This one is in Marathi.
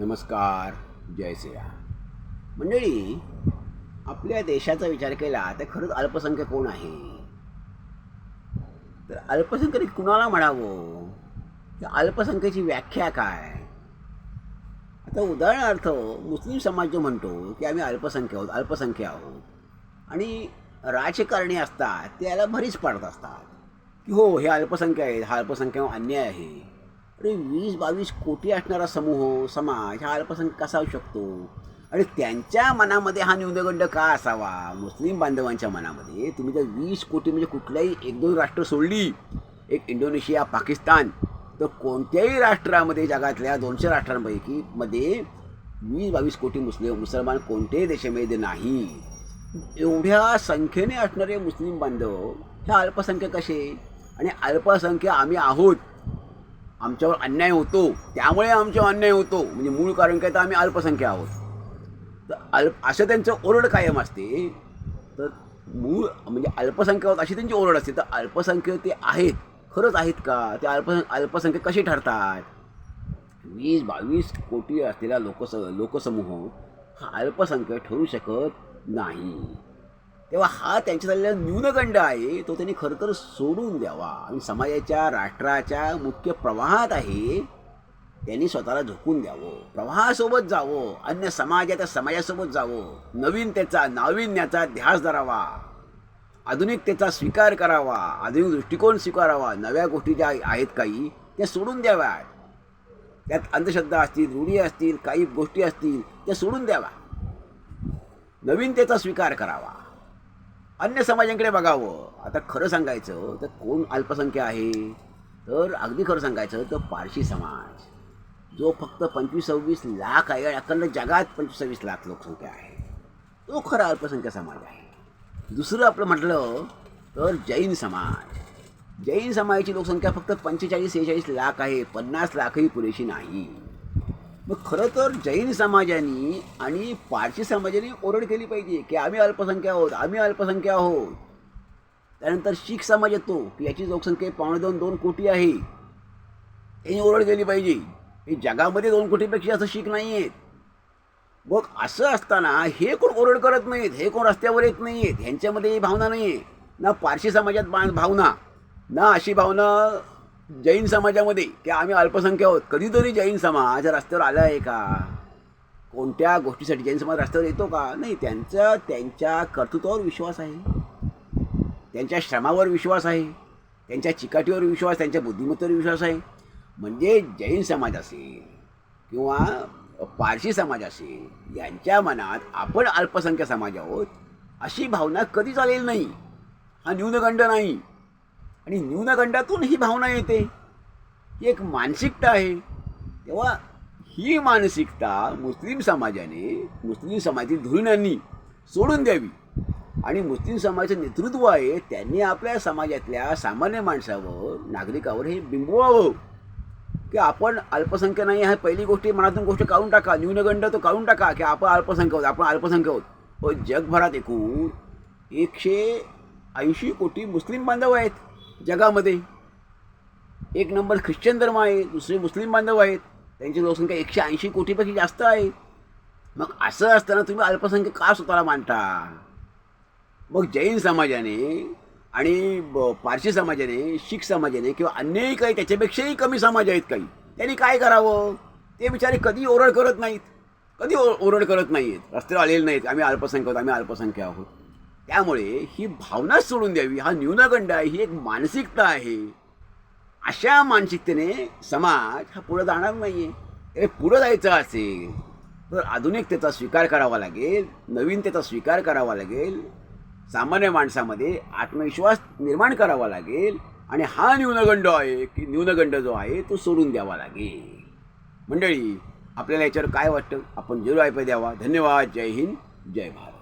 नमस्कार जय श्रीराम मंडळी आपल्या देशाचा विचार केला तर खरंच अल्पसंख्य कोण आहे? तर अल्पसंख्याक कुणाला म्हणावं? तर अल्पसंख्येची व्याख्या काय? आता उदाहरणार्थ मुस्लिम समाज जो म्हणतो की आम्ही अल्पसंख्य आहोत अल्पसंख्य आहोत. आणि राजकारणी असतात ते याला भरीच पाडत असतात. की हो हे अल्पसंख्य आहेत हा अल्पसंख्याक अन्याय आहे. अरे वीस बावीस कोटी असणारा समूह समाज हा अल्पसंख्य कसा असू शकतो? आणि त्यांच्या मनामध्ये हा न्यूनगंड का असावा? मुस्लिम बांधवांच्या मनामध्ये तुम्ही जर वीस कोटी म्हणजे कुठल्याही एक दोन राष्ट्र सोडली एक इंडोनेशिया पाकिस्तान तर कोणत्याही राष्ट्रामध्ये जगातल्या दोनशे राष्ट्रांपैकी मध्ये वीस बावीस कोटी मुस्लिम मुसलमान कोणत्याही देशामध्ये नाही. एवढ्या संख्येने असणारे मुस्लिम बांधव ह्या अल्पसंख्याक कसे? आणि अल्पसंख्य आम्ही आहोत. आमच्यावर अन्याय होतो त्यामुळे आमच्यावर अन्याय होतो. म्हणजे मूळ कारण काय? तर आम्ही अल्पसंख्य आहोत. तर अल्प असं त्यांचं ओरड कायम असते. तर मूळ म्हणजे अल्पसंख्य आहोत अशी त्यांची ओरड असते. तर अल्पसंख्य ते आहेत. खरंच आहेत का? ते अल्पसं अल्पसंख्य कसे ठरतात? वीस बावीस कोटी असलेला लोकस लोकसमूह हा अल्पसंख्य ठरू शकत नाही. तेव्हा हा त्यांच्या झालेला न्यूनगंड आहे तो त्यांनी खरं तर सोडून द्यावा. आणि समाजाच्या राष्ट्राच्या मुख्य प्रवाहात आहे त्यांनी स्वतःला झोकून द्यावं. प्रवाहासोबत जावं. अन्य समाजाच्या समाजासोबत जावं. नवीनतेचा नाविन्याचा ध्यास धरावा. आधुनिकतेचा स्वीकार करावा. आधुनिक दृष्टिकोन स्वीकारावा. नव्या गोष्टी ज्या आहेत काही त्या सोडून द्याव्यात. त्यात अंधश्रद्धा असतील रूढी असतील काही गोष्टी असतील त्या सोडून द्यावा नवीनतेचा स्वीकार करावा. अन्य समाजांकडे बघावं. आता खरं सांगायचं तर कोण अल्पसंख्य आहे? तर अगदी खरं सांगायचं तर पारशी समाज. जो फक्त पंचवीस सव्वीस लाख आहे अखंड जगात पंचवीस सव्वीस लाख लोकसंख्या आहे. तो खरा अल्पसंख्य समाज आहे. दुसरं आपलं म्हटलं तर जैन समाज. जैन समाजाची लोकसंख्या फक्त पंचेचाळीस सेहेचाळीस लाख आहे. पन्नास लाखही पुरेशी नाही. मग खरं तर जैन समाजाने आणि पारशी समाजाने ओरड केली पाहिजे की आम्ही अल्पसंख्या आहोत आम्ही अल्पसंख्या आहोत. त्यानंतर शीख समाज येतो की याची लोकसंख्या पावणे दोन दोन कोटी आहे. यांनी ओरड केली पाहिजे. हे जगामध्ये दोन कोटीपेक्षा असं शीख नाही आहेत मग असं असताना हे कोण ओरड करत नाहीत? हे कोण रस्त्यावर येत नाही आहेत ह्यांच्यामध्ये ही भावना नाही आहे ना पारशी समाजात भावना ना अशी भावना जैन समाजामध्ये की आम्ही अल्पसंख्य आहोत. कधीतरी जैन समाज रस्त्यावर आला आहे का? कोणत्या गोष्टीसाठी? जैन समाज रस्त्यावर येतो का? नाही त्यांचा त्यांच्या कर्तृत्वावर विश्वास आहे. त्यांच्या श्रमावर विश्वास आहे. त्यांच्या चिकाटीवर विश्वास त्यांच्या बुद्धिमत्तेवर विश्वास आहे. म्हणजे जैन समाज असेल किंवा पारशी समाज असेल यांच्या मनात आपण अल्पसंख्य समाज आहोत अशी भावना कधीच आलेली नाही. हा न्यूनगंड नाही. आणि न्यूनगंडातून ही भावना येते. ही एक मानसिकता आहे. तेव्हा ही मानसिकता मुस्लिम समाजाने मुस्लिम समाजातील धुरीणांनी सोडून द्यावी. आणि मुस्लिम समाजाचं नेतृत्व आहे त्यांनी आपल्या समाजातल्या सामान्य माणसावर नागरिकावर हे बिंबवावं. की आपण अल्पसंख्य नाही आहे पहिली गोष्टी मनातून गोष्ट काढून टाका. न्यूनगंड तो काढून टाका की आपण अल्पसंख्य आहोत आपण अल्पसंख्य आहोत. पण जगभरात एकूण एकशे ऐंशी कोटी मुस्लिम बांधव आहेत. जगामध्ये. एक नंबर ख्रिश्चन धर्म आहे दुसरे मुस्लिम बांधव आहेत त्यांची लोकसंख्या एकशे ऐंशी कोटीपेक्षा जास्त आहे. मग असं असताना तुम्ही अल्पसंख्य का स्वतःला मानता? मग जैन समाजाने आणि पारशी समाजाने शीख समाजाने किंवा अन्यही काही त्याच्यापेक्षाही कमी समाज आहेत काही त्यांनी काय करावं? ते बिचारे कधी ओरड करत नाहीत. कधी ओरड करत नाहीत रस्त्यावर आलेले नाहीत. आम्ही अल्पसंख्य आहोत आम्ही अल्पसंख्य आहोत. त्यामुळे ही भावनाच सोडून द्यावी. हा न्यूनगंड आहे ही एक मानसिकता आहे. अशा मानसिकतेने समाज हा पुढं जाणार नाही आहे पुढं जायचं असेल तर आधुनिकतेचा स्वीकार करावा लागेल नवीनतेचा स्वीकार करावा लागेल. सामान्य माणसामध्ये आत्मविश्वास निर्माण करावा लागेल. आणि हा न्यूनगंड आहे की न्यूनगंड जो आहे तो सोडून द्यावा लागेल. मंडळी आपल्याला याच्यावर काय वाटतं? आपण जरूर ऐकू द्यावा. धन्यवाद. जय हिंद. जय भारत.